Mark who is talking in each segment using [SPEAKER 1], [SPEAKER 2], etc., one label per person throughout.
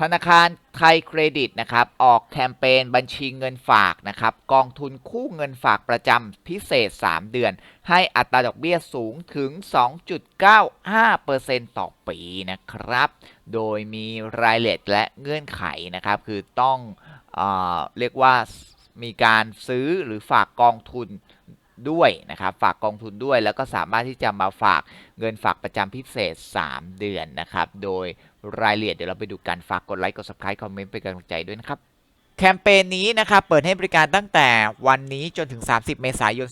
[SPEAKER 1] ธนาคารไทยเครดิตนะครับ ออกแคมเปญบัญชีเงินฝากนะครับ กองทุนคู่เงินฝากประจำพิเศษ 3 เดือน ให้อัตราดอกเบี้ยสูงถึง 2.95%ต่อปีนะครับ โดยมีรายละเอียดและเงื่อนไขนะครับ คือต้องเอเรียกว่ามีการซื้อหรือฝากกองทุน ด้วยนะครับ ฝากกองทุนด้วยแล้วก็สามารถที่จะมาฝากเงินฝากประจำพิเศษ 3 เดือนนะครับ โดยรายละเอียดเดี๋ยวเราไปดูกันฝากกดไลค์กด subscribe คอมเมนต์เป็นกำลังใจด้วยนะครับแคมเปญนี้นะครับเปิดให้บริการตั้งแต่วันนี้จนถึง 30 เมษายน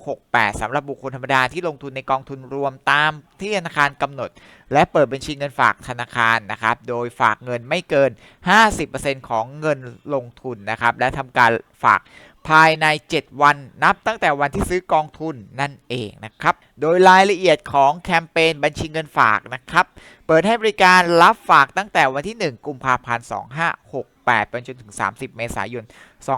[SPEAKER 1] 2568 สำหรับบุคคลธรรมดาที่ลงทุนในกองทุนรวมตามที่ธนาคารกำหนด และเปิดบัญชีเงินฝากธนาคารนะครับ โดยฝากเงินไม่เกิน 50%ของเงินลงทุนนะครับ และทำการฝาก ภายใน 7 วันนับตั้งแต่วันที่ซื้อกองทุนนั่นเองนะครับ โดยรายละเอียดของแคมเปญบัญชีเงินฝากนะครับ ปิดให้บริการรับฝากตั้งแต่วันที่ 1 กุมภาพันธ์ 2568 ไปจนถึง 30 เมษายน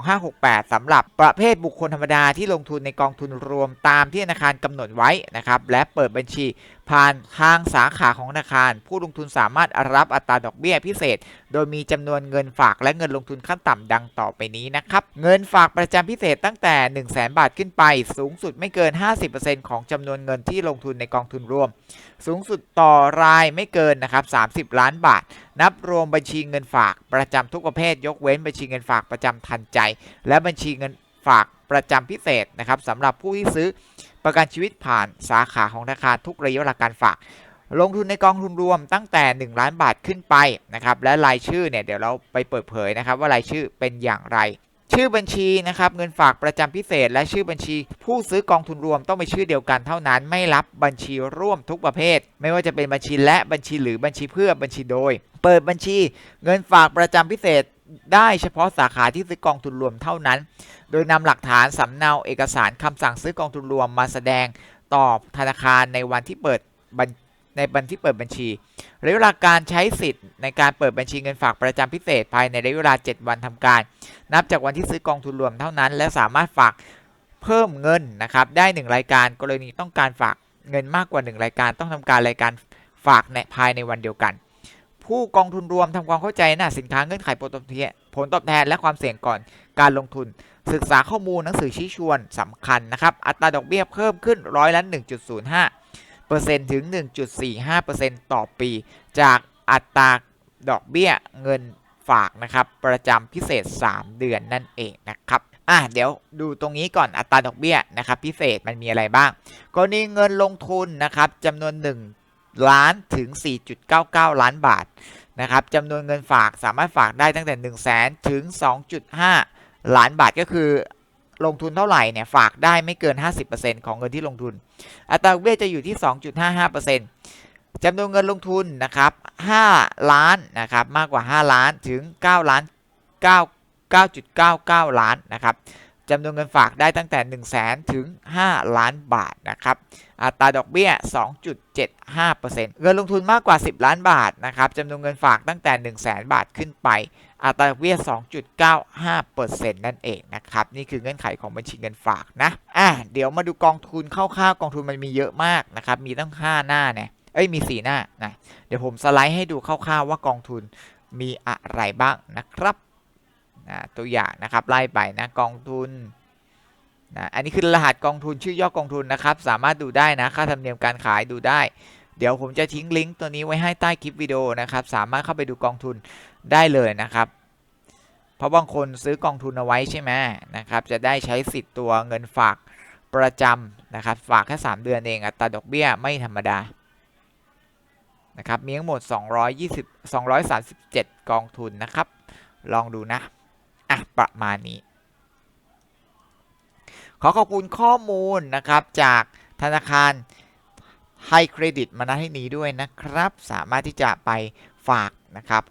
[SPEAKER 1] 2568 สำหรับประเภทบุคคลธรรมดาที่ลงทุนในกองทุนรวมตามที่ธนาคารกำหนดไว้นะครับ และเปิดบัญชีผ่านทางสาขาของธนาคาร ผู้ลงทุนสามารถรับอัตราดอกเบี้ยพิเศษ โดยมีจำนวนเงินฝากและเงินลงทุนขั้นต่ำดังต่อไปนี้นะครับ เงินฝากประจำพิเศษตั้งแต่ 1 0 0 0 0แบาทขึ้นไป สูงสุดไม่เกิน 50%ของจำนวนเงินที่ลงทุนในกองทุนรวม สูงสุดต่อรายไม่เกินนะครับ 30 ล้านบาท นับรวมบัญชีเงินฝากประจำทุกประเภท ยกเว้นบัญชีเงินฝากประจำทันใจ และบัญชีเงินฝากประจำพิเศษนะครับสำหรับผู้ที่ซื้อประกันชีวิตผ่านสาขาของธนาคารทุกระยะเวลาการฝาก ลงทุนในกองทุนรวมตั้งแต่ 1 ล้านบาทขึ้นไปนะครับและรายชื่อเนี่ยเดี๋ยวเราไปเปิดเผยนะครับว่ารายชื่อเป็นอย่างไร ชื่อบัญชีนะครับเงินฝากประจำพิเศษ และชื่อบัญชี ผู้ซื้อกองทุนรวมต้องเป็นชื่อเดียวกันเท่านั้น ไม่รับบัญชีร่วมทุกประเภท ไม่ว่าจะเป็นบัญชีและบัญชีหรือบัญชีเพื่อบัญชีโดย เปิดบัญชี เงินฝากประจำพิเศษได้เฉพาะสาขาที่ซื้อกองทุนรวมเท่านั้น โดยนำหลักฐานสำเนาเอกสารคำสั่งซื้อกองทุนรวมมาแสดงต่อธนาคารในวันที่เปิดบัญ ในวันที่เปิดบัญชีระยะเวลาการใช้สิทธิ์ในการเปิดบัญชีเงินฝากประจำพิเศษภายในระยะเวลา 7 วันทำการ นับจากวันที่ซื้อกองทุนรวมเท่านั้น และสามารถฝากเพิ่มเงินนะครับได้ 1 รายการกรณีต้องการฝากเงินมากกว่า 1 รายการต้องทำการรายการฝากในภายในวันเดียวกัน ผู้กองทุนรวมทำความเข้าใจหน้าสินค้าเงื่อนไขผลตอบแทนผลตอบแทนและความเสี่ยงก่อนการลงทุน ศึกษาข้อมูลหนังสือชี้ชวนสำคัญนะครับอัตราดอกเบี้ยเพิ่มขึ้นร้อยละ1.05 เปอร์เซ็นต์ถึง 1.45เปอร์เซ็นต์ต่อปี จากอัตราดอกเบี้ยเงินฝากนะครับประจำพิเศษ 3 เดือนนั่นเองนะครับอะเดี๋ยวดูตรงนี้ก่อนอัตราดอกเบี้ยนะครับพิเศษมันมีอะไรบ้าง กรณีเงินลงทุนนะครับจำนวน 1 ล้านถึง 4.99 ล้านบาทนะครับจำนวนเงินฝากสามารถฝากได้ตั้งแต่ 1 0 0 0 0แสนถึง 2.5 ล้านบาทก็คือ ลงทุนเท่าไหร่เนี่ยฝากได้ไม่เกิน 50%ของเงินที่ลงทุน อัตราดอกเบี้ยจะอยู่ที่ 2.55%จำนวนเงินลงทุนนะครับ 5 ล้านนะครับมากกว่า 5 ล้านถึง 9 ล้าน 9 9.99 ล้านนะครับ จำนวนเงินฝากได้ตั้งแต่ 1 0 0 0 0แสนถึง 5 ล้านบาทนะครับอัตราดอกเบี้ย 2.75%เงินลงทุนมากกว่า 10 ล้านบาทนะครับจำนวนเงินฝากตั้งแต่ 1 0 0 0 0แสนบาทขึ้นไป อัตราดอกเบี้ย 2.95%นั่นเองนะครับนี่คือเงื่อนไขของบัญชีเงินฝากนะอะเดี๋ยวมาดูกองทุนคร่าวๆกองทุนมันมีเยอะมากนะครับมีตั้ง 5 หน้าเนี่ยเอ้ยมี 4 หน้านะเดี๋ยวผมสไลด์ให้ดูคร่าวๆว่ากองทุนมีอะไรบ้างนะครับ นะตัวอย่างนะครับไล่ไปนะกองทุนนะอันนี้คือรหัสกองทุนชื่อย่อกองทุนนะครับสามารถดูได้นะค่าธรรมเนียมการขายดูได้ เดี๋ยวผมจะทิ้งลิงก์ตัวนี้ไว้ให้ใต้คลิปวิดีโอนะครับสามารถเข้าไปดูกองทุนได้เลยนะครับ เพราะบางคนซื้อกองทุนเอาไว้ใช่ไหมนะครับจะได้ใช้สิทธิ์ตัวเงินฝากประจำนะครับฝากแค่3เดือนเองอัตราดอกเบี้ยไม่ธรรมดานะครับมีทั้งหมด 220 237 กองทุนนะครับ ลองดูนะอะ ประมาณนี้ ขอขอบคุณข้อมูลนะครับจากธนาคารไทยเครดิตมาณที่นี้ด้วยนะครับ สามารถที่จะไปฝากนะครับ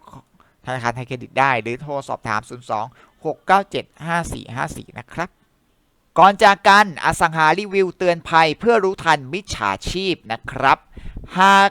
[SPEAKER 1] ธนาคารไทยเครดิตได้ หรือโทรสอบถาม 02 697 5454 นะครับ ก่อนจากกันอสังหารีวิวเตือนภัยเพื่อรู้ทันมิจฉาชีพนะครับ หาก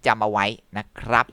[SPEAKER 1] จำเอาไว้นะครับ